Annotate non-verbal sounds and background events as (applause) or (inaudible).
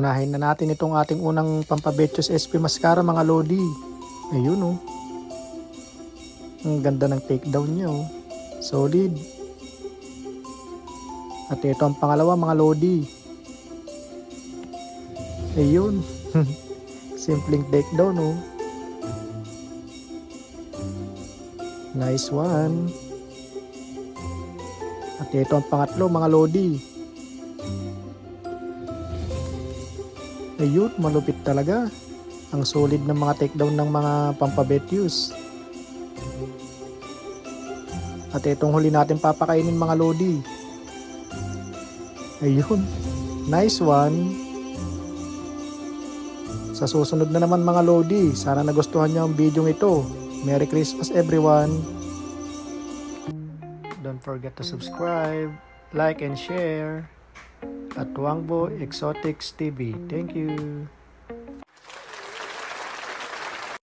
Unahin na natin itong ating unang pampabetchos SP Mascara mga Lodi. Ayun oh. Ang ganda ng takedown niya oh. Solid. At ito ang pangalawa mga Lodi. Ayun. (laughs) Simpleng takedown oh. Nice one. At ito ang pangatlo mga Lodi. Ayun, malupit talaga. Ang solid ng mga takedown ng mga pampabetyus. At itong huli natin papakainin mga Lodi. Ayun, nice one. Sa susunod na naman mga Lodi, sana nagustuhan niyo ang video ito. Merry Christmas everyone! Don't forget to subscribe, like and share at Wangbo Exotics TV. Thank you!